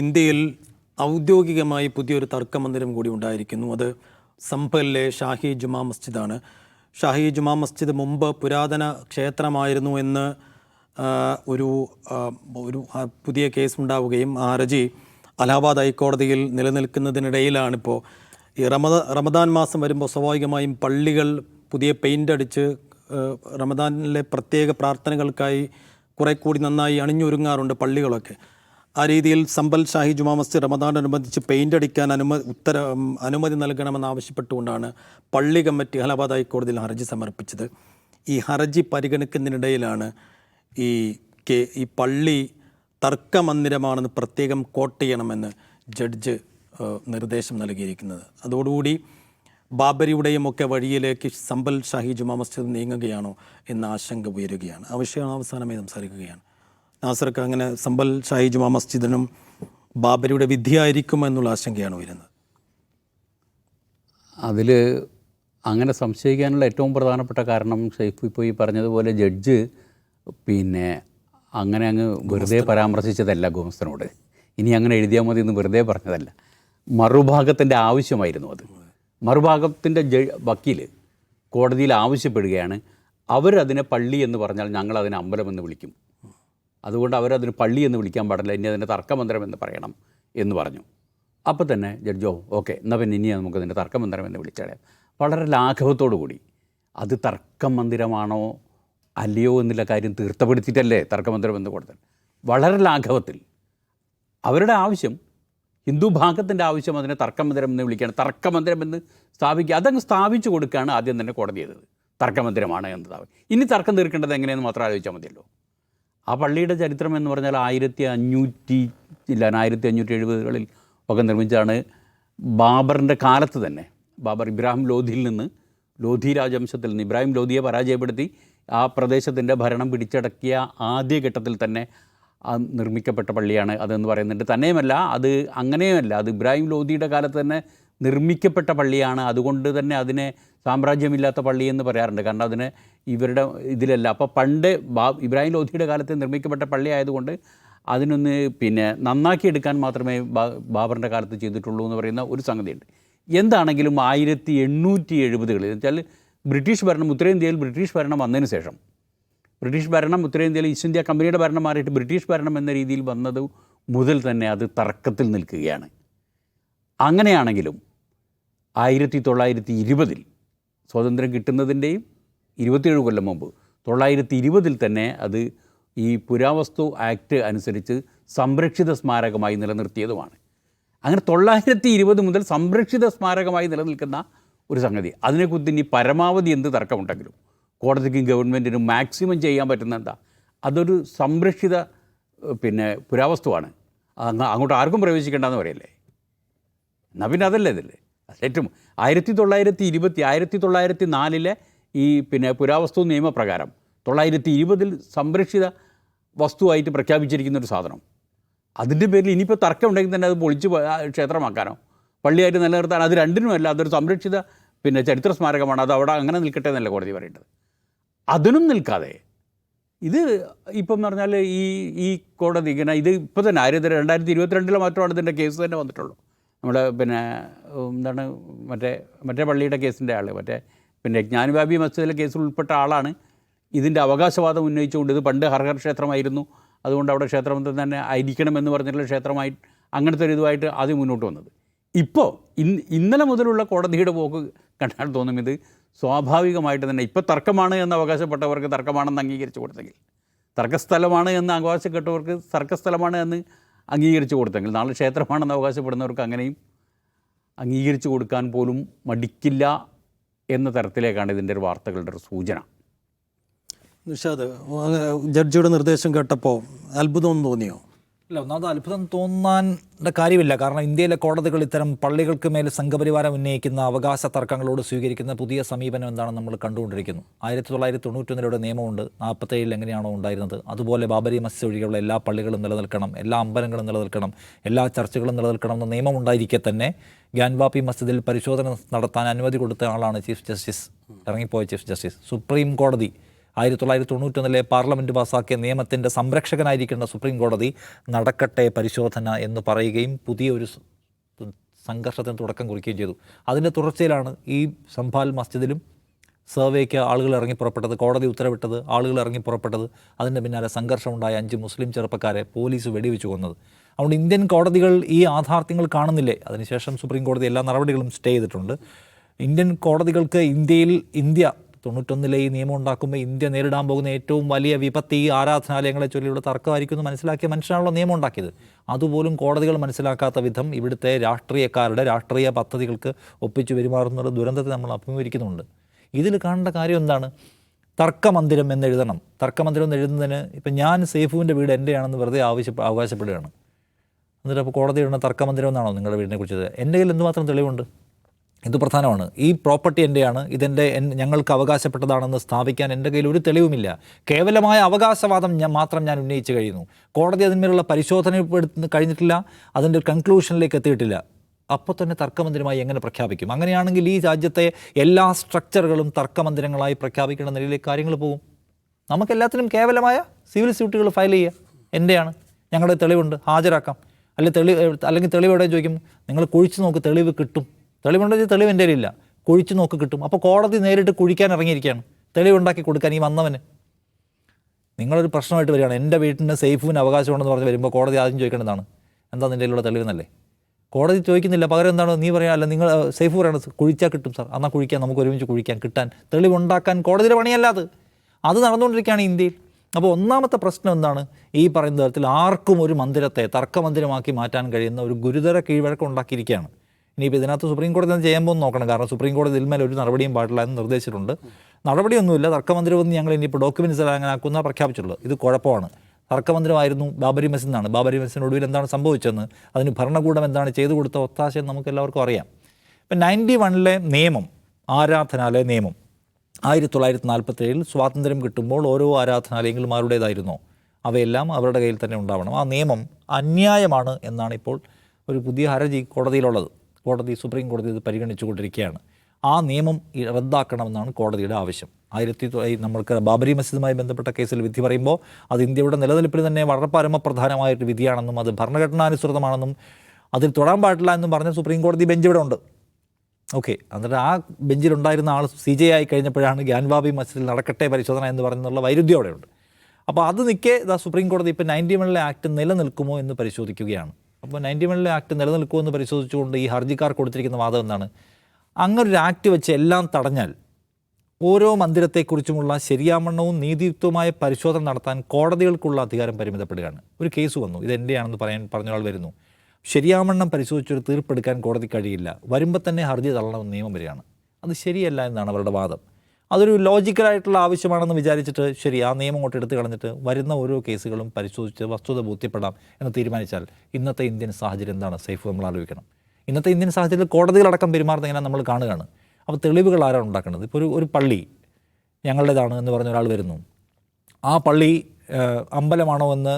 ഇന്ത്യയിൽ ഔദ്യോഗികമായി പുതിയൊരു തർക്കമന്ദിരം കൂടി ഉണ്ടായിരിക്കുന്നു. അത് സംഭലിലെ ഷാഹി ജുമാ മസ്ജിദാണ്. ഷാഹി ജുമാ മസ്ജിദ് മുമ്പ് പുരാതന ക്ഷേത്രമായിരുന്നു എന്ന് ഒരു ഒരു പുതിയ കേസ് ഉണ്ടാവുകയും ആ ഹർജി അലഹാബാദ് ഹൈക്കോടതിയിൽ നിലനിൽക്കുന്നതിനിടയിലാണിപ്പോൾ ഈ റമദ റമദാൻ മാസം വരുമ്പോൾ സ്വാഭാവികമായും പള്ളികൾ പുതിയ പെയിന്റ് അടിച്ച് റമദാനിലെ പ്രത്യേക പ്രാർത്ഥനകൾക്കായി കുറെ കൂടി നന്നായി അണിഞ്ഞൊരുങ്ങാറുണ്ട് പള്ളികളൊക്കെ. ആ രീതിയിൽ സമ്പൽ ഷാഹി ജുമാ മസ്ജിദ് റമദാനോടനുബന്ധിച്ച് പെയിന്റ് അടിക്കാൻ അനുമതി ഉത്തര അനുമതി നൽകണമെന്നാവശ്യപ്പെട്ടുകൊണ്ടാണ് പള്ളി കമ്മിറ്റി അലഹബാദ് ഹൈക്കോടതിയിൽ ഹർജി സമർപ്പിച്ചത്. ഈ ഹർജി പരിഗണിക്കുന്നതിനിടയിലാണ് ഈ കെ ഈ പള്ളി തർക്കമന്ദിരമാണെന്ന് പ്രത്യേകം കോട്ട് ചെയ്യണമെന്ന് ജഡ്ജ് നിർദ്ദേശം നൽകിയിരിക്കുന്നത്. അതോടുകൂടി ബാബരിയുടെയും ഒക്കെ വഴിയിലേക്ക് സമ്പൽ ഷാഹി ജുമാ മസ്ജിദ് നീങ്ങുകയാണോ എന്ന ആശങ്ക ഉയരുകയാണ്. ആ അവസാനമായി സംസാരിക്കുകയാണ്. നാസർക്ക് അങ്ങനെ സമ്പൽ ഷാഹി ജുമാ മസ്ജിദിനും ബാബരിയുടെ വിധിയായിരിക്കും എന്നുള്ള ആശങ്കയാണ് ഉയരുന്നത്. അതിൽ അങ്ങനെ സംശയിക്കാനുള്ള ഏറ്റവും പ്രധാനപ്പെട്ട കാരണം ഷെയ്ഫ് ഇപ്പോൾ ഈ പറഞ്ഞതുപോലെ ജഡ്ജ് പിന്നെ അങ്ങനെ അങ്ങ് വെറുതെ പരാമർശിച്ചതല്ല ഗോമസ്തനോട്. ഇനി അങ്ങനെ എഴുതിയാൽ മതി എന്ന് വെറുതെ പറഞ്ഞതല്ല. മറുഭാഗത്തിന്റെ ആവശ്യമായിരുന്നു അത്. മറുഭാഗത്തിന്റെ ജ വക്കീൽ കോടതിയിൽ ആവശ്യപ്പെടുകയാണ് അവരതിനെ പള്ളി എന്ന് പറഞ്ഞാൽ ഞങ്ങൾ അതിനെ അമ്പലം എന്ന് വിളിക്കും. അതുകൊണ്ട് അവരതിന് പള്ളി എന്ന് വിളിക്കാൻ പാടില്ല. ഇനി അതിന്റെ തർക്കമന്ത്രം എന്ന് പറയണം എന്ന് പറഞ്ഞു. അപ്പോൾ തന്നെ ജഡ്ജോ ഓക്കെ എന്നാൽ പിന്നെ ഇനി നമുക്ക് അതിന്റെ തർക്കമന്ത്രം എന്ന് വിളിച്ചാൽ വളരെ ലാഘവത്തോടു കൂടി അത് തർക്കമന്ദിരമാണോ അല്ലയോ എന്നുള്ള കാര്യം തീർത്ഥപ്പെടുത്തിയിട്ടല്ലേ തർക്കമന്ത്രം എന്ന് കൊടുത്തത്. വളരെ ലാഘവത്തിൽ. അവരുടെ ആവശ്യം ഹിന്ദു ഭാഗത്തിന്റെ ആവശ്യം അതിനെ തർക്കമന്ദിരം എന്ന് വിളിക്കുകയാണ്. തർക്കമന്ദിരം എന്ന് സ്ഥാപിക്കുക അതങ്ങ് സ്ഥാപിച്ചു കൊടുക്കുകയാണ് ആദ്യം തന്നെ കോടതി ചെയ്തത്. തർക്കമന്ദിരമാണ് എന്നതാണ് ഇനി തർക്കം തീർക്കേണ്ടത് എങ്ങനെയെന്ന് മാത്രം ആലോചിച്ചാൽ മതിയല്ലോ. ആ പള്ളിയുടെ ചരിത്രം എന്ന് പറഞ്ഞാൽ ആയിരത്തി അഞ്ഞൂറ്റി ഇല്ല ആയിരത്തി അഞ്ഞൂറ്റി എഴുപതുകളിൽ ഒക്കെ നിർമ്മിച്ചാണ് ബാബറിന്റെ കാലത്ത് തന്നെ. ബാബർ ഇബ്രാഹിം ലോധിയിൽ നിന്ന് ലോധി രാജവംശത്തിൽ നിന്ന് ഇബ്രാഹിം ലോധിയെ പരാജയപ്പെടുത്തി ആ പ്രദേശത്തിന്റെ ഭരണം പിടിച്ചടക്കിയ ആദ്യഘട്ടത്തിൽ തന്നെ നിർമ്മിക്കപ്പെട്ട പള്ളിയാണ് അതെന്ന് പറയുന്നുണ്ട്. തന്നെയുമല്ല അത് അങ്ങനെയുമല്ല. അത് ഇബ്രാഹിം ലോധിയുടെ കാലത്ത് തന്നെ നിർമ്മിക്കപ്പെട്ട പള്ളിയാണ്. അതുകൊണ്ട് തന്നെ അതിനെ സാമ്രാജ്യമില്ലാത്ത പള്ളി എന്ന് പറയാറുണ്ട്. കാരണം അതിന് ഇവരുടെ ഇതിലല്ല. അപ്പോൾ പണ്ട് ബാ ഇബ്രാഹിം ലോധിയുടെ കാലത്ത് നിർമ്മിക്കപ്പെട്ട പള്ളി ആയതുകൊണ്ട് അതിനൊന്ന് പിന്നെ നന്നാക്കി എടുക്കാൻ മാത്രമേ ബാബറിന്റെ കാലത്ത് ചെയ്തിട്ടുള്ളൂ എന്ന് പറയുന്ന ഒരു സംഗതിയുണ്ട്. എന്താണെങ്കിലും ആയിരത്തി എണ്ണൂറ്റി എഴുപതുകളിൽ വെച്ചാൽ ബ്രിട്ടീഷ് ഭരണം ഉത്തരേന്ത്യയിൽ ബ്രിട്ടീഷ് ഭരണം വന്നതിന് ശേഷം ബ്രിട്ടീഷ് ഭരണം ഉത്തരേന്ത്യയിൽ ഈസ്റ്റ് ഇന്ത്യ കമ്പനിയുടെ ഭരണം മാറിയിട്ട് ബ്രിട്ടീഷ് ഭരണം എന്ന രീതിയിൽ വന്നത് മുതൽ തന്നെ അത് തർക്കത്തിൽ നിൽക്കുകയാണ്. അങ്ങനെയാണെങ്കിലും ആയിരത്തി തൊള്ളായിരത്തി ഇരുപതിൽ സ്വാതന്ത്ര്യം കിട്ടുന്നതിന്റെയും ഇരുപത്തിയേഴ് കൊല്ലം മുമ്പ് തൊള്ളായിരത്തി ഇരുപതിൽ തന്നെ അത് ഈ പുരാവസ്തു ആക്ട് അനുസരിച്ച് സംരക്ഷിത സ്മാരകമായി നിലനിർത്തിയതുമാണ്. അങ്ങനെ തൊള്ളായിരത്തി ഇരുപത് മുതൽ സംരക്ഷിത സ്മാരകമായി നിലനിൽക്കുന്ന ഒരു സംഗതി. അതിനെക്കുറിച്ച് ഇനി പരമാവധി എന്ത് തർക്കമുണ്ടെങ്കിലും കോടതിക്കും ഗവൺമെന്റിനും മാക്സിമം ചെയ്യാൻ പറ്റുന്ന എന്താ? അതൊരു സംരക്ഷിത പിന്നെ പുരാവസ്തുവാണ്. അങ്ങോട്ട് ആർക്കും പ്രവേശിക്കേണ്ടെന്ന് പറയല്ലേ? എന്നാൽ പിന്നെ അതല്ലേ ഇതില്ലേ ഏറ്റവും ആയിരത്തി തൊള്ളായിരത്തി ഇരുപത്തി ആയിരത്തി തൊള്ളായിരത്തി നാലിലെ ഈ പിന്നെ പുരാവസ്തു നിയമപ്രകാരം തൊള്ളായിരത്തി ഇരുപതിൽ സംരക്ഷിത വസ്തുവായിട്ട് പ്രഖ്യാപിച്ചിരിക്കുന്ന ഒരു സാധനം. അതിന്റെ പേരിൽ ഇനിയിപ്പോൾ തർക്കം ഉണ്ടെങ്കിൽ തന്നെ അത് പൊളിച്ച് ക്ഷേത്രമാക്കാനോ? പള്ളിയായിട്ട് നിലനിർത്താൻ അത് രണ്ടിനുമല്ല അതൊരു സംരക്ഷിത പിന്നെ ചരിത്ര സ്മാരകമാണ് അത് അവിടെ അങ്ങനെ നിൽക്കട്ടെ എന്നല്ല കോടതി പറയേണ്ടത്? അതിനും നിൽക്കാതെ ഇത് ഇപ്പം പറഞ്ഞാൽ ഈ ഈ കോടതി ഇങ്ങനെ ഇത് ഇപ്പോൾ തന്നെ ആയിരത്തി രണ്ടായിരത്തി ഇരുപത്തിരണ്ടിലെ മാത്രമാണ് ഇതിന്റെ കേസ് തന്നെ വന്നിട്ടുള്ളൂ. നമ്മുടെ പിന്നെ എന്താണ് മറ്റേ മറ്റേ പള്ളിയുടെ കേസിന്റെ ആൾ മറ്റേ പിന്നെ ജ്ഞാനബാബി മസ്ജിദിലെ കേസിൽ ഉൾപ്പെട്ട ആളാണ്. ഇതിന്റെ അവകാശവാദം ഉന്നയിച്ചുകൊണ്ട് ഇത് പണ്ട് ഹർഹർ ക്ഷേത്രമായിരുന്നു. അതുകൊണ്ട് അവിടെ ക്ഷേത്രം തന്നെ ആയിരിക്കണമെന്ന് പറഞ്ഞിട്ടുള്ള ക്ഷേത്രമായി അങ്ങനത്തെ ഒരു ഇതുമായിട്ട് ആദ്യം മുന്നോട്ട് വന്നത്. ഇപ്പോൾ ഇന്ന് ഇന്നലെ മുതലുള്ള കോടതിയുടെ പോക്ക് കണ്ടാൽ തോന്നും ഇത് സ്വാഭാവികമായിട്ട് തന്നെ ഇപ്പോൾ തർക്കമാണ് എന്ന് അവകാശപ്പെട്ടവർക്ക് തർക്കമാണെന്ന് അംഗീകരിച്ചു കൊടുത്തെങ്കിൽ. തർക്കസ്ഥലമാണ് എന്ന് അവകാശപ്പെട്ടവർക്ക് തർക്കസ്ഥലമാണ് എന്ന് അംഗീകരിച്ചു കൊടുത്തെങ്കിൽ നാളെ ക്ഷേത്രമാണെന്ന് അവകാശപ്പെടുന്നവർക്ക് അങ്ങനെയും അംഗീകരിച്ചു കൊടുക്കാൻ പോലും മടിക്കില്ല എന്ന തരത്തിലേക്കാണ് ഇതിന്റെ ഒരു വാർത്തകളുടെ ഒരു സൂചന. നിഷാദ് ജഡ്ജിയുടെ നിർദ്ദേശം കേട്ടപ്പോൾ അത്ഭുതമൊന്നും തോന്നിയോ? ഇല്ല ഒന്നാമത് അത്ഭുതം തോന്നാന്റെ കാര്യമില്ല. കാരണം ഇന്ത്യയിലെ കോടതികൾ ഇത്തരം പള്ളികൾക്ക് മേൽ സംഘപരിവാരം ഉന്നയിക്കുന്ന അവകാശ തർക്കങ്ങളോട് സ്വീകരിക്കുന്ന പുതിയ സമീപനം എന്താണെന്ന് നമ്മൾ കണ്ടുകൊണ്ടിരിക്കുന്നു. ആയിരത്തി തൊള്ളായിരത്തി തൊണ്ണൂറ്റൊന്നിലൂടെ നിയമമുണ്ട്. നാൽപ്പത്തേഴിൽ എങ്ങനെയാണോ ഉണ്ടായിരുന്നത്. അതുപോലെ ബാബരി മസ്ജിദ് ഒഴികെയുള്ള എല്ലാ പള്ളികളും നിലനിൽക്കണം. എല്ലാ അമ്പലങ്ങളും നിലനിൽക്കണം. എല്ലാ ചർച്ചകളും നിലനിൽക്കണം എന്ന നിയമം ഉണ്ടായിരിക്കെ തന്നെ ഗ്യാൻവാപ്പി മസ്ജിദിൽ പരിശോധന നടത്താൻ അനുമതി കൊടുത്ത ആളാണ് ചീഫ് ജസ്റ്റിസ് ഇറങ്ങിപ്പോയ ചീഫ് ജസ്റ്റിസ്. സുപ്രീം കോടതി ആയിരത്തി തൊള്ളായിരത്തി തൊണ്ണൂറ്റൊന്നിലെ പാർലമെന്റ് പാസാക്കിയ നിയമത്തിന്റെ സംരക്ഷകനായിരിക്കേണ്ട സുപ്രീം കോടതി നടക്കട്ടെ പരിശോധന എന്ന് പറയുകയും പുതിയ ഒരു സംഘർഷത്തിന് തുടക്കം കുറിക്കുകയും ചെയ്തു. അതിന്റെ തുടർച്ചയിലാണ് ഈ സംഭാൽ മസ്ജിദിലും സർവേക്ക് ആളുകൾ ഇറങ്ങി പുറപ്പെട്ടത് കോടതി ഉത്തരവിട്ടത് ആളുകൾ ഇറങ്ങി പുറപ്പെട്ടത്. അതിന്റെ പിന്നാലെ സംഘർഷമുണ്ടായ അഞ്ച് മുസ്ലിം ചെറുപ്പക്കാരെ പോലീസ് വെടിവെച്ചു കൊന്നത്. അതുകൊണ്ട് ഇന്ത്യൻ കോടതികൾ ഈ യാഥാർത്ഥ്യങ്ങൾ കാണുന്നില്ലേ? അതിനുശേഷം സുപ്രീം കോടതി എല്ലാ നടപടികളും സ്റ്റേ ചെയ്തിട്ടുണ്ട്. ഇന്ത്യൻ കോടതികൾക്ക് ഇന്ത്യയിൽ ഇന്ത്യ തൊണ്ണൂറ്റൊന്നിലെ ഈ നിയമം ഉണ്ടാക്കുമ്പോൾ ഇന്ത്യ നേരിടാൻ പോകുന്ന ഏറ്റവും വലിയ വിപത്തി ഈ ആരാധനാലയങ്ങളെ ചൊല്ലിയുള്ള തർക്കമായിരിക്കും എന്ന് മനസ്സിലാക്കിയ മനുഷ്യനാണല്ലോ നിയമം ഉണ്ടാക്കിയത്. അതുപോലും കോടതികൾ മനസ്സിലാക്കാത്ത വിധം ഇവിടുത്തെ രാഷ്ട്രീയക്കാരുടെ രാഷ്ട്രീയ പദ്ധതികൾക്ക് ഒപ്പിച്ചു പെരുമാറുന്ന ദുരന്തത്തെ നമ്മൾ അഭിമുഖീകരിക്കുന്നുണ്ട്. ഇതിൽ കാണേണ്ട കാര്യം എന്താണ്? തർക്കമന്ദിരം എന്നെഴുതണം. തർക്കമന്ദിരം എന്ന് എഴുതുന്നതിന് ഇപ്പം ഞാൻ സേഫുവിന്റെ വീട് എന്റെയാണെന്ന് വെറുതെ ആവശ്യ അവകാശപ്പെടുകയാണ്. എന്നിട്ട് അപ്പോൾ കോടതി ഇടുന്ന തർക്കമന്ദിരം എന്നാണോ നിങ്ങളുടെ വീടിനെ കുറിച്ചത് എന്റെ കയ്യിൽ എന്തുമാത്രം തെളിവുണ്ട്? ഇത് പ്രധാനമാണ്. ഈ പ്രോപ്പർട്ടി എന്റെയാണ് ഇതെന്റെ ഞങ്ങൾക്ക് അവകാശപ്പെട്ടതാണെന്ന് സ്ഥാപിക്കാൻ എന്റെ കയ്യിൽ ഒരു തെളിവുമില്ല. കേവലമായ അവകാശവാദം ഞാൻ മാത്രം ഞാൻ ഉന്നയിച്ച് കഴിയുന്നു. കോടതി അതിന്മേലുള്ള പരിശോധന കഴിഞ്ഞിട്ടില്ല അതിന്റെ കൺക്ലൂഷനിലേക്ക് എത്തിയിട്ടില്ല. അപ്പോൾ തന്നെ തർക്കമന്ദിരമായി എങ്ങനെ പ്രഖ്യാപിക്കും? അങ്ങനെയാണെങ്കിൽ ഈ രാജ്യത്തെ എല്ലാ സ്ട്രക്ചറുകളും തർക്കമന്ദിരങ്ങളായി പ്രഖ്യാപിക്കേണ്ട നിലയിലേക്ക് കാര്യങ്ങൾ പോകും. നമുക്കെല്ലാത്തിനും കേവലമായ സിവിൽ സ്യൂട്ടുകൾ ഫയൽ ചെയ്യുക എന്റെയാണ് ഞങ്ങളുടെ തെളിവുണ്ട്. ഹാജരാക്കാം. അല്ലെങ്കിൽ തെളിവ് അല്ലെങ്കിൽ തെളിവ് എവിടെ ചോദിക്കും? നിങ്ങൾ കുഴിച്ചു നോക്ക് തെളിവ് കിട്ടും. തെളിവുണ്ടെങ്കിൽ തെളിവ് എന്റെ ഇല്ല കുഴിച്ച് നോക്ക് കിട്ടും. അപ്പോൾ കോടതി നേരിട്ട് കുഴിക്കാൻ ഇറങ്ങിയിരിക്കുകയാണ്. തെളിവുണ്ടാക്കി കൊടുക്കാൻ ഈ വന്നവന്. നിങ്ങളൊരു പ്രശ്നമായിട്ട് വരികയാണ്. എന്റെ വീട്ടിന് സേഫിന് അവകാശമുണ്ടെന്ന് പറഞ്ഞ് വരുമ്പോൾ കോടതി ആദ്യം ചോദിക്കേണ്ടതാണ്. എന്താ നിന്റെ ഉള്ള തെളിവെന്നല്ലേ? കോടതി ചോദിക്കുന്നില്ല. പകരം എന്താണ്? നീ പറയാം അല്ല നിങ്ങൾ സേഫ് പറയണം കുഴിച്ചാൽ കിട്ടും സാർ. എന്നാൽ കുഴിക്കാൻ നമുക്ക് ഒരുമിച്ച് കുഴിക്കാൻ കിട്ടാൻ തെളിവുണ്ടാക്കാൻ കോടതിയുടെ പണിയല്ല അത്. അത് നടന്നുകൊണ്ടിരിക്കുകയാണ് ഇന്ത്യയിൽ. അപ്പോൾ ഒന്നാമത്തെ പ്രശ്നം എന്താണ്? ഈ പറയുന്ന തരത്തിൽ ആർക്കും ഒരു മന്ദിരത്തെ തർക്കമന്ദിരമാക്കി മാറ്റാൻ കഴിയുന്ന ഒരു ഗുരുതര കീഴ്വഴക്കം ഉണ്ടാക്കിയിരിക്കുകയാണ്. ഇനിയിപ്പോൾ ഇതിനകത്ത് സുപ്രീം കോടതി അത് ചെയ്യാൻ പോകുന്ന നോക്കണം. കാരണം സുപ്രീം കോടതി ഇതിന്മേൽ ഒരു നടപടിയും പാടില്ല എന്ന് നിർദ്ദേശിച്ചിട്ടുണ്ട്. നടപടിയൊന്നുമില്ല. തർക്കമന്ദിരമൊന്നും ഞങ്ങൾ ഇനിയിപ്പോൾ ഡോക്യുമെന്റ്സ് ആക്കുന്ന പ്രഖ്യാപിച്ചിട്ടുള്ളത്. ഇത് കുഴപ്പമാണ്. തർക്കമന്ദിരമായിരുന്നു ബാബരി മസ്ജിദ് എന്നാണ്. ബാബരി മസ്ജിദിന് ഒടുവിൽ എന്താണ് സംഭവിച്ചതെന്ന് അതിന് ഭരണകൂടം എന്താണ് ചെയ്തു കൊടുത്ത ഒത്താശയെന്ന് നമുക്ക് എല്ലാവർക്കും അറിയാം. ഇപ്പം നയന്റി വണ്ണിലെ നിയമം ആരാധനാലയ നിയമം ആയിരത്തി തൊള്ളായിരത്തി നാൽപ്പത്തി ഏഴിൽ സ്വാതന്ത്ര്യം കിട്ടുമ്പോൾ ഓരോ ആരാധനാലയങ്ങളും ആരുടേതായിരുന്നോ അവയെല്ലാം അവരുടെ കയ്യിൽ തന്നെ ഉണ്ടാവണം. ആ നിയമം അന്യായമാണ് എന്നാണ് ഇപ്പോൾ ഒരു പുതിയ ഹർജി കോടതിയിലുള്ളത്. കോടതി സുപ്രീം കോടതി ഇത് പരിഗണിച്ചുകൊണ്ടിരിക്കുകയാണ്. ആ നിയമം റദ്ദാക്കണമെന്നാണ് കോടതിയുടെ ആവശ്യം. ആയിരത്തി നമ്മൾക്ക് ബാബരി മസ്ജിദുമായി ബന്ധപ്പെട്ട കേസിൽ വിധി പറയുമ്പോൾ അത് ഇന്ത്യയുടെ നിലനിൽപ്പിന് തന്നെ വളരെ പരമപ്രധാനമായിട്ട് വിധിയാണെന്നും അത് ഭരണഘടനാനുസൃതമാണെന്നും അതിൽ തൊടാൻ പാടില്ല എന്നും പറഞ്ഞ സുപ്രീം കോടതി ബെഞ്ച് ഇവിടെ ഉണ്ട്. ഓക്കെ എന്നിട്ട് ആ ബെഞ്ചിലുണ്ടായിരുന്ന ആൾ സി ജെ ആയി കഴിഞ്ഞപ്പോഴാണ് ഗ്യാൻബാബി മസ്ജിദിൽ നടക്കട്ടെ പരിശോധന എന്ന് പറയുന്നുള്ള വൈരുദ്ധ്യം അവിടെയുണ്ട് അപ്പോൾ അത് നിൽക്കെ സുപ്രീം കോടതി ഇപ്പോൾ നയന്റി വണിലെ ആക്ട് നിലനിൽക്കുമോ എന്ന് പരിശോധിക്കുകയാണ്. അപ്പോൾ നയന്റി വണ്ണിലെ ആക്ട് നിലനിൽക്കുമെന്ന് പരിശോധിച്ചുകൊണ്ട് ഈ ഹർജിക്കാർ കൊടുത്തിരിക്കുന്ന വാദം എന്നാണ് അങ്ങനൊരു ആക്ട് വെച്ച് എല്ലാം തടഞ്ഞാൽ ഓരോ മന്ദിരത്തെക്കുറിച്ചുമുള്ള ശരിയാമണ്ണവും നീതിയുക്തവുമായ പരിശോധന നടത്താൻ കോടതികൾക്കുള്ള അധികാരം പരിമിതപ്പെടുകയാണ്. ഒരു കേസ് വന്നു. ഇത് എന്റെയാണെന്ന് പറയാൻ പറഞ്ഞ ഒരാൾ വരുന്നു. ശരിയാമണ്ണം പരിശോധിച്ചൊരു തീർപ്പെടുക്കാൻ കോടതി കഴിയില്ല. വരുമ്പോൾ തന്നെ ഹർജി തള്ളണമെന്ന് നിയമം വരികയാണ്. അത് ശരിയല്ല എന്നാണ് അവരുടെ വാദം. അതൊരു ലോജിക്കലായിട്ടുള്ള ആവശ്യമാണെന്ന് വിചാരിച്ചിട്ട് ശരി ആ നിയമം അങ്ങോട്ട് എടുത്തു കളഞ്ഞിട്ട് വരുന്ന ഓരോ കേസുകളും പരിശോധിച്ച് വസ്തുത ബോധ്യപ്പെടാം എന്ന് തീരുമാനിച്ചാൽ ഇന്നത്തെ ഇന്ത്യൻ സാഹചര്യം എന്താണ്? സേഫ് നമ്മൾ ആലോചിക്കണം. ഇന്നത്തെ ഇന്ത്യൻ സാഹചര്യത്തിൽ കോടതികളടക്കം പെരുമാറുന്ന ഇങ്ങനെ നമ്മൾ കാണുകയാണ്. അപ്പോൾ തെളിവുകൾ ആരാണ് ഉണ്ടാക്കുന്നത്? ഇപ്പോൾ ഒരു ഒരു പള്ളി ഞങ്ങളുടേതാണ് എന്ന് പറഞ്ഞ ഒരാൾ വരുന്നു. ആ പള്ളി അമ്പലമാണോ എന്ന്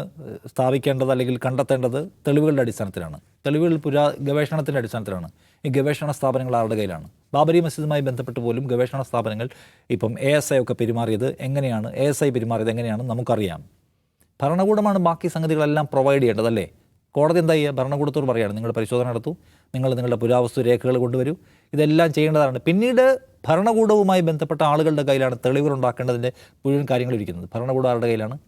സ്ഥാപിക്കേണ്ടത് അല്ലെങ്കിൽ കണ്ടെത്തേണ്ടത് തെളിവുകളുടെ അടിസ്ഥാനത്തിലാണ്. തെളിവുകൾ പുരാ ഗവേഷണത്തിന്റെ അടിസ്ഥാനത്തിലാണ്. ഈ ഗവേഷണ സ്ഥാപനങ്ങൾ ആരുടെ കയ്യിലാണ്? ബാബരി മസ്ജിദുമായി ബന്ധപ്പെട്ട് പോലും ഗവേഷണ സ്ഥാപനങ്ങൾ ഇപ്പം എ എസ് ഐ ഒക്കെ പെരുമാറിയത് എങ്ങനെയാണ്? എ എസ് ഐ പെരുമാറിയത് എങ്ങനെയാണെന്ന് നമുക്കറിയാം. ഭരണകൂടമാണ് ബാക്കി സംഗതികളെല്ലാം പ്രൊവൈഡ് ചെയ്യേണ്ടത് അല്ലേ? കോടതി എന്താ ചെയ്യുക? ഭരണകൂടത്തോട് പറയുകയാണ്. നിങ്ങൾ പരിശോധന നടത്തൂ. നിങ്ങൾ നിങ്ങളുടെ പുരാവസ്തു രേഖകൾ കൊണ്ടുവരൂ. ഇതെല്ലാം ചെയ്യേണ്ടതാണ്. പിന്നീട് ഭരണകൂടവുമായി ബന്ധപ്പെട്ട ആളുകളുടെ കയ്യിലാണ് തെളിവുകൾ ഉണ്ടാക്കേണ്ടതിന്റെ മുഴുവൻ കാര്യങ്ങൾ ഇരിക്കുന്നത്. ഭരണകൂടം ആരുടെ കയ്യിലാണ്?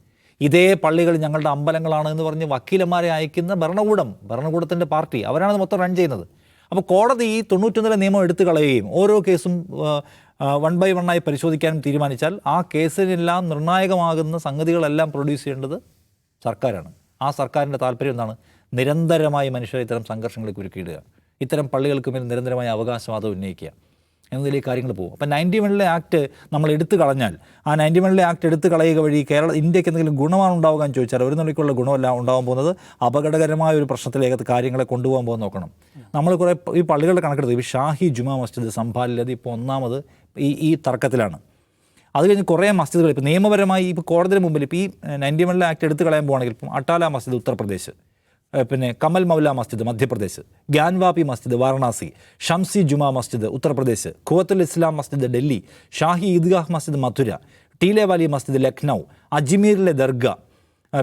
ഇതേ പള്ളികൾ ഞങ്ങളുടെ അമ്പലങ്ങളാണ് എന്ന് പറഞ്ഞ് വക്കീലന്മാരെ അയക്കുന്ന ഭരണകൂടം ഭരണകൂടത്തിന്റെ പാർട്ടി അവരാണ് മൊത്തം റൺ ചെയ്യുന്നത്. അപ്പോൾ കോടതി ഈ തൊണ്ണൂറ്റൊന്നിലെ നിയമം എടുത്തു കളയുകയും ഓരോ കേസും വൺ ബൈ വണ്ണായി പരിശോധിക്കാനും തീരുമാനിച്ചാൽ ആ കേസിനെല്ലാം നിർണായകമാകുന്ന സംഗതികളെല്ലാം പ്രൊഡ്യൂസ് ചെയ്യേണ്ടത് സർക്കാരാണ്. ആ സർക്കാരിന്റെ താല്പര്യം എന്താണ്? നിരന്തരമായി മനുഷ്യരെ ഇത്തരം സംഘർഷങ്ങളിൽ കുരുക്കിയിടുക ഇത്തരം പള്ളികൾക്ക് മേൽ നിരന്തരമായ അവകാശവാദം ഉന്നയിക്കുക. എന്നതിലേക്ക് കാര്യങ്ങൾ പോകും. അപ്പം നയന്റി വണ്ണിലെ ആക്ട് നമ്മൾ എടുത്തു കളഞ്ഞാൽ ആ നയന്റി വണ്ണിലെ ആക്ട് എടുത്തു കളയുക വഴി കേരള ഇന്ത്യയ്ക്ക് എന്തെങ്കിലും ഗുണമാണ് ഉണ്ടാവുക എന്ന് ചോദിച്ചാൽ ഒരു നിലയ്ക്കുള്ള ഗുണമല്ല ഉണ്ടാകാൻ പോകുന്നത്. അപകടകരമായ ഒരു പ്രശ്നത്തിലേക്ക് കാര്യങ്ങളെ കൊണ്ടുപോകാൻ പോകാൻ നോക്കണം. നമ്മൾ കുറേ ഈ പള്ളികളുടെ കണക്കെടുത്ത്. ഈ ഷാഹി ജുമാ മസ്ജിദ് സംഭാലിലത് ഇപ്പോൾ ഒന്നാമത് ഈ ഈ തർക്കത്തിലാണ്. അത് കഴിഞ്ഞ് കുറേ മസ്ജിദുകൾ ഇപ്പോൾ നിയമപരമായി ഇപ്പോൾ കോടതിയുടെ മുമ്പിൽ ഇപ്പോൾ ഈ നയന്റി വണ്ണിലെ ആക്ട് എടുത്തു കളയാൻ പോകുകയാണെങ്കിൽ ഇപ്പം അട്ടാല മസ്ജിദ് ഉത്തർപ്രദേശ്. പിന്നെ കമൽ മൗല മസ്ജിദ് മധ്യപ്രദേശ് ഗ്യാൻവാപി മസ്ജിദ് വാരണാസി ഷംസി ജുമാ മസ്ജിദ് ഉത്തർപ്രദേശ് ഖുവത്തുൽ ഇസ്ലാം മസ്ജിദ് ഡൽഹി ഷാഹി ഈദ്ഗാഹ് മസ്ജിദ് മധുര ടീലേവാലി മസ്ജിദ് ലക്നൗ അജ്മീറിലെ ദർഗ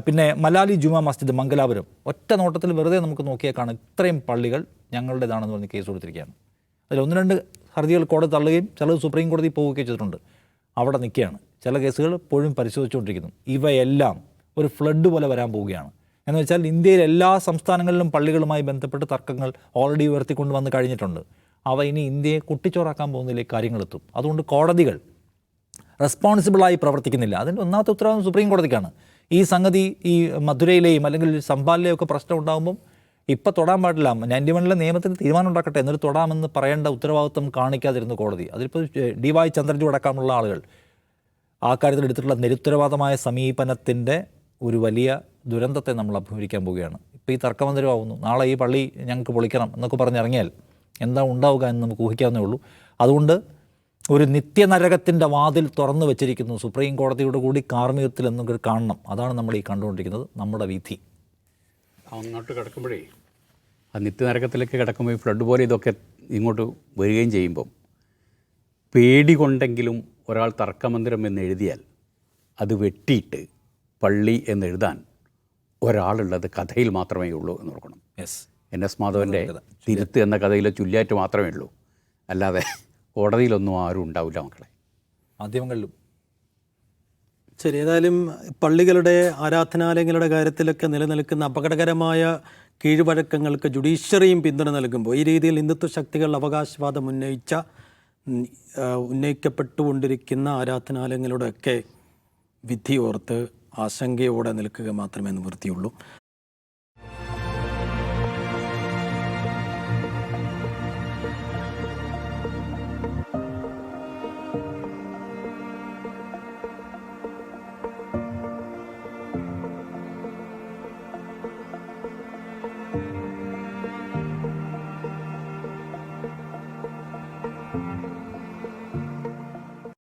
പിന്നെ മലാലി ജുമാ മസ്ജിദ് മംഗലാപുരം. ഒറ്റ നോട്ടത്തിൽ വെറുതെ നമുക്ക് നോക്കിയാൽ കാണാം ഇത്രയും പള്ളികൾ ഞങ്ങളുടേതാണെന്ന് പറഞ്ഞ് കേസ് കൊടുത്തിരിക്കുകയാണ്. അതിൽ ഒന്ന് രണ്ട് ഹർജികൾ കോടതി തള്ളുകയും ചിലത് സുപ്രീം കോടതി പോവുകയും ചെയ്തിട്ടുണ്ട്. അവിടെ നിൽക്കുകയാണ്. ചില കേസുകൾ ഇപ്പോഴും പരിശോധിച്ചുകൊണ്ടിരിക്കുന്നു. ഇവയെല്ലാം ഒരു ഫ്ലഡ് പോലെ വരാൻ പോവുകയാണ്. എന്ന് വെച്ചാൽ ഇന്ത്യയിലെ എല്ലാ സംസ്ഥാനങ്ങളിലും പള്ളികളുമായി ബന്ധപ്പെട്ട് തർക്കങ്ങൾ ഓൾറെഡി ഉയർത്തിക്കൊണ്ട് വന്ന് കഴിഞ്ഞിട്ടുണ്ട്. അവ ഇനി ഇന്ത്യയെ കുട്ടിച്ചോറാക്കാൻ പോകുന്നതിലേക്ക് കാര്യങ്ങളെത്തും അതുകൊണ്ട് കോടതികൾ റെസ്പോൺസിബിളായി പ്രവർത്തിക്കുന്നില്ല. അതിന്റെ ഒന്നാമത്തെ ഉത്തരവാദിത്വം സുപ്രീം കോടതിക്കാണ്. ഈ സംഗതി ഈ മധുരയിലെയും അല്ലെങ്കിൽ സംഭാലിലെയും ഒക്കെ പ്രശ്നം ഉണ്ടാകുമ്പം ഇപ്പം തൊടാൻ പാടില്ല. നയന്റി വണ്ണിലെ നിയമത്തിന് തീരുമാനം ഉണ്ടാക്കട്ടെ എന്നിട്ട് തൊടാമെന്ന് പറയേണ്ട ഉത്തരവാദിത്വം കാണിക്കാതിരുന്നു കോടതി. അതിലിപ്പോൾ ഡി വൈ ചന്ദ്രജു അടക്കമുള്ള ആളുകൾ ആ കാര്യത്തിൽ എടുത്തിട്ടുള്ള നിരുത്തരവാദമായ സമീപനത്തിന്റെ ഒരു വലിയ ദുരന്തത്തെ നമ്മൾ അഭിമുഖീകരിക്കാൻ പോവുകയാണ്. ഇപ്പോൾ ഈ തർക്കമന്ദിരമാവുന്നു നാളെ ഈ പള്ളി ഞങ്ങൾക്ക് പൊളിക്കണം എന്നൊക്കെ പറഞ്ഞിറങ്ങിയാൽ എന്താ ഉണ്ടാവുക എന്ന് നമുക്ക് ഊഹിക്കാവുന്നേ ഉള്ളൂ. അതുകൊണ്ട് ഒരു നിത്യനരകത്തിന്റെ വാതിൽ തുറന്നു വെച്ചിരിക്കുന്നു സുപ്രീം കോടതിയുടെ കൂടി കാർമ്മികത്തിൽ എന്നൊക്കെ കാണണം. അതാണ് നമ്മൾ ഈ കണ്ടുകൊണ്ടിരിക്കുന്നത് നമ്മുടെ വിധി. അങ്ങോട്ട് കിടക്കുമ്പോഴേ ആ നിത്യനരകത്തിലേക്ക് കിടക്കുമ്പോൾ ഈ ഫ്ലഡ് പോലെ ഇതൊക്കെ ഇങ്ങോട്ട് വരികയും ചെയ്യുമ്പം പേടി കൊണ്ടെങ്കിലും ഒരാൾ തർക്കമന്ദിരം എന്ന് എഴുതിയാൽ അത് വെട്ടിയിട്ട് പള്ളി എന്നെഴുതാൻ ഒരാളുള്ളത് കഥയിൽ മാത്രമേ ഉള്ളൂ എന്ന് ഓർക്കണം. യെസ് എൻ എസ് മാധവന്റെ തിരുത്ത് എന്ന കഥയിലെ ചുല്ലാറ്റ് മാത്രമേ ഉള്ളൂ. അല്ലാതെ കോടതിയിലൊന്നും ആരും ഉണ്ടാവില്ല മക്കളെ. മാധ്യമങ്ങളിലും. ശരി ഏതായാലും പള്ളികളുടെ ആരാധനാലയങ്ങളുടെ കാര്യത്തിലൊക്കെ നിലനിൽക്കുന്ന അപകടകരമായ കീഴ്വഴക്കങ്ങൾക്ക് ജുഡീഷ്യറിയും പിന്തുണ നൽകുമ്പോൾ ഈ രീതിയിൽ ഹിന്ദുത്വ ശക്തികൾ അവകാശവാദം ഉന്നയിച്ച ഉന്നയിക്കപ്പെട്ടുകൊണ്ടിരിക്കുന്ന ആരാധനാലയങ്ങളുടെയൊക്കെ വിധി ഓർത്ത് ആശങ്കയോടെ നിൽക്കുക മാത്രമേ നിവൃത്തിയുള്ളൂ.